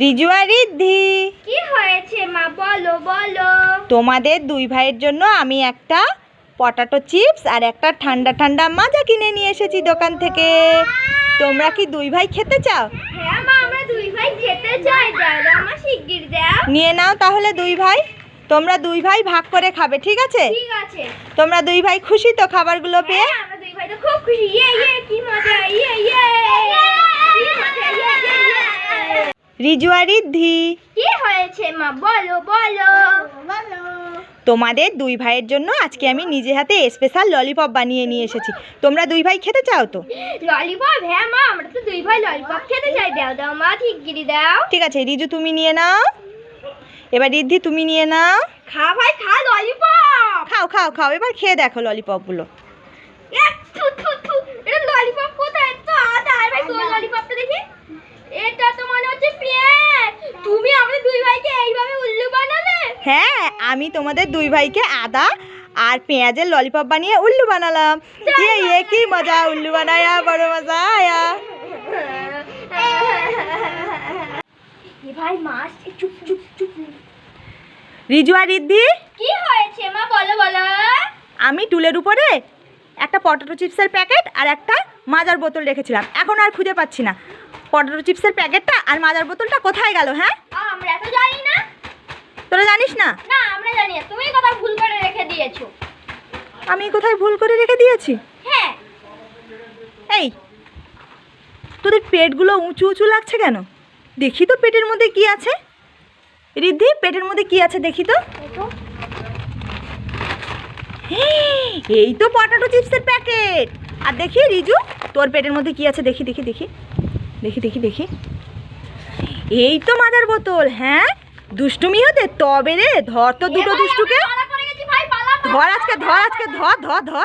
রিজু আর রিদ্ধি। কি হয়েছে মা? বলো বলো। তোমাদের দুই ভাইয়ের জন্য আমি একটা পটাটো চিপস আর একটা ঠান্ডা ঠান্ডা মাজা কিনে নিয়ে এসেছি দোকান থেকে। তোমরা কি দুই ভাই খেতে চাও? হ্যাঁ মা আমরা দুই ভাই খেতে চাই। দাও দাও শিগগির দাও। নিয়ে নাও তাহলে দুই ভাই। তোমরা দুই ভাই ভাগ করে খাবে ঠিক আছে? ঠিক আছে। তোমরা দুই ভাই খুশি তো খাবারগুলো পেয়ে? হ্যাঁ আমরা দুই ভাই তো খুব খুশি। কি মজা। ইয়ে ইয়ে। রিজু আর কি হয়েছে মা? বলো বলো। বলো। তোমাদের দুই ভাইয়ের জন্য আজকে আমি নিজে হাতে স্পেশাল ললিপপ বানিয়ে নিয়ে এসেছি। তোমরা দুই ভাই খেতে চাও তো? ললিপপ হ্যাঁ মা আমরা তো দুই ভাই ললিপপ খেতে চাই। দাও দাও মা শিগগিরই দাও। ঠিক আছে রিজু তুমি নিয়ে নাও। এবার রিদ্ধি তুমি নিয়ে নাও। খা ভাই খা ললিপপ খাও খাও খাও এবার খেয়ে দেখো ললিপপগুলো থু থু থু এটা ললিপপ কোথায় তো আদা আর ভাই তোর ললিপপটা দেখি এটা তো মনে হচ্ছে পেঁয়াজ তুমি আমাদের দুই ভাইকে এইভাবে উল্লু বানালে হ্যাঁ আমি তোমাদের দুই ভাইকে আদা আর পেঁয়াজের ললিপপ বানিয়ে উল্লু বানালাম। ये ये কি মজা উল্লু বানায়া বড় মজা আয়া। এ ভাই মাছ চুপ চুপ চুপ। রিজু রিদ্ধি কি হয়েছে মা বলো বলো। আমি টুলের উপরে একটা পটেটো চিপসের প্যাকেট আর একটা মাজার বোতল রেখেছিলাম। এখন আর খুঁজে পাচ্ছি না। পটেটো চিপসের প্যাকেটটা আর মাজার বোতলটা কোথায় গেল হ্যাঁ? আমরা তো জানি না। না আমরা জানি না। তুমি কথা ভুল করে রেখে দিয়েছ। আমি কোথায় ভুল করে রেখে দিয়েছি? হ্যাঁ। এই তোদের পেটগুলো উঁচু উঁচু লাগছে কেন? দেখি তো পেটের মধ্যে কি আছে। রিদ্ধি পেটের মধ্যে কি আছে দেখি তো। এই তো। পটাটো চিপসের প্যাকেট। আর দেখি রিজু তোর পেটের মধ্যে কি আছে? দেখি দেখি দেখি। দেখি দেখি দেখি। এই তো মাদার বোতল হ্যাঁ? দুষ্টুমি হতে তবে রে ধর তো দুটো দুষ্টুকে। ধর আজকে ধর আজকে ধর ধর ধর।